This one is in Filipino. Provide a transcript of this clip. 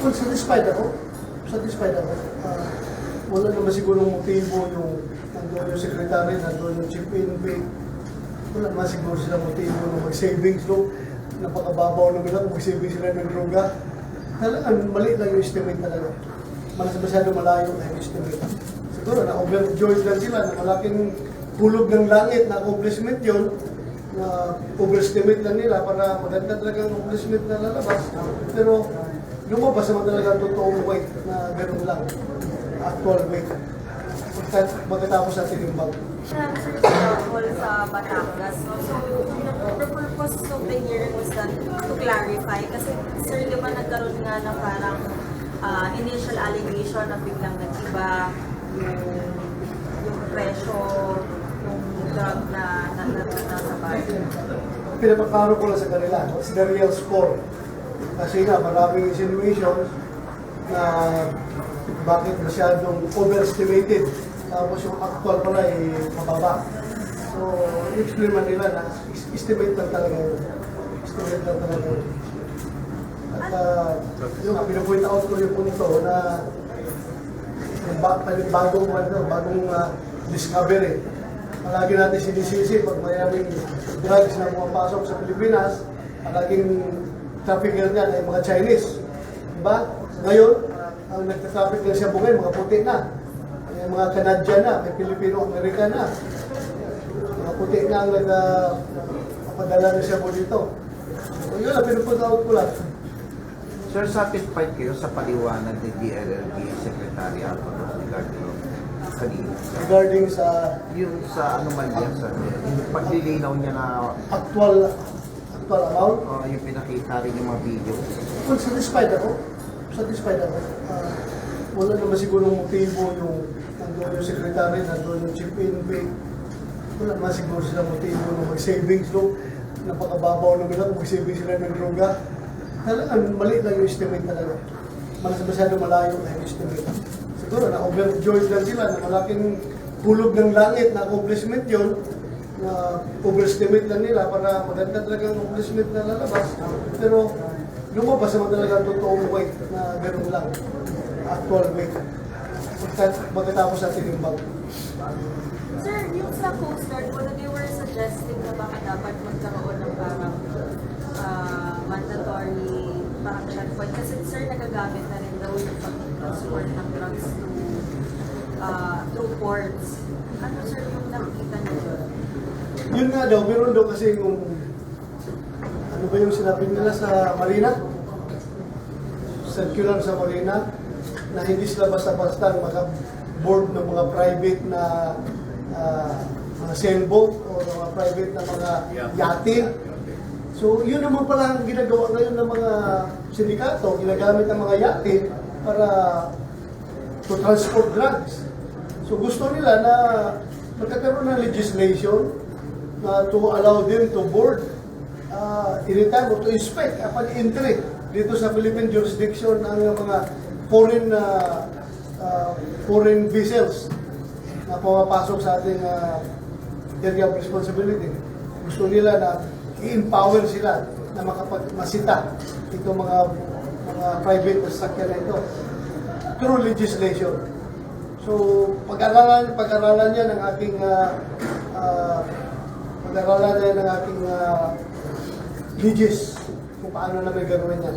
Well, satisfied ako. Satisfied ako. Ah, wala naman siguro motibo yung nandoon yung secretary, nandoon yung chief PNP. Wala naman siguro sila motibo na mag-savings, no? Napakababaw na nila kung mag-savings sila ng droga. Talagang mali lang yung estimate talaga. Malas masyado malayo na yung estimate. Siguro na overjoyed lang sila na malaking hulog ng langit na accomplishment yun na overestimate lang nila para maganda talaga ang accomplishment na lalabas. Pero lumabas naman talaga ang totoong weight na gano'n lang. Actual weight. Pagka- Pagkatapos natin yung bag. Sir, sa Batangas. So, the purpose of the hearing was that to clarify. Kasi, sir, di ba nagkaroon nga ng parang ah, initial allegation na biglang nag-iba yung, yung presyo yung drug na na, na, na, nasa bag. Pinapakaro ko lang sa kanila. What's the real score? Kasi nga, maraming insinuations na bakit masyadong overestimated. Tapos yung actual pala ay mababa. So, i-explain man nila na estimate lang talaga yun. Estimate lang talaga yun. At uh, yung pinapoint out ko yung punto na yung ba- bagong, ano, bagong ah, discovery. Palagi natin sinisisi pag mayaming drugs na pumapasok sa Pilipinas, palaging trafficker niyan ay mga Chinese. Diba? Ngayon, ang nagta-traffic ng siya bungay, mga puti na. May mga Canadian na, may Pilipino-American na. Mga puti na ang nagpapadala ng siya dito. So yun lang, pinupunta out ko lang. Sir, satisfied kayo sa paliwanag ni DLLB Secretary Alto regarding kanina? Regarding sa Yung sa ano man yan, sir, yung paglilinaw niya na actual actual amount, uh, yung pinakita rin yung mga video. Well, satisfied ako. Satisfied ako. Ah, wala naman siguro motibo yung nandoon yung secretary, nandoon yung chief PNP. Wala naman siguro sila motibo na mag-savings, no? Napakababaw na nila kung mag-savings sila ng droga. Talagang mali lang yung estimate talaga. Malas masyado malayo na yung estimate. Siguro na overjoyed lang sila na malaking hulog ng langit na accomplishment yun na overestimate lang nila para maganda talaga ang accomplishment na lalabas. Pero lumabas naman talaga ang totoong weight na gano'n lang. Actual weight. Pagka- Pagkatapos natin yung bag. Sir, yung sa Coast Guard they were suggesting na baka dapat magkaroon ng parang ah, mandatory parang checkpoint. Kasi sir, nagagamit na rin daw yung pag-transport ng drugs to, ah, through ports. Ano sir yung? Yun nga daw, meron daw kasi yung ano ba yung sinabi nila sa Marina? Circular sa Marina na hindi sila basta-basta mga board ng mga private na ah, mga sailboat o mga private na mga yate. So yun naman pala ang ginagawa ngayon ng mga sindikato, ginagamit ng mga yate para to transport drugs. So gusto nila na magkakaroon ng legislation na to allow them to board uh, anytime or to inspect upon entry dito sa Philippine jurisdiction ang mga foreign uh, uh, foreign vessels na pumapasok sa ating uh, area of responsibility. Gusto nila na i-empower sila na makapagmasita itong mga mga private sasakyan na ito through legislation. So, pag-aralan, pag-aralan niya ng aking uh, uh, pag-aralan niya ng aking uh, legis kung paano namin gagawin yan.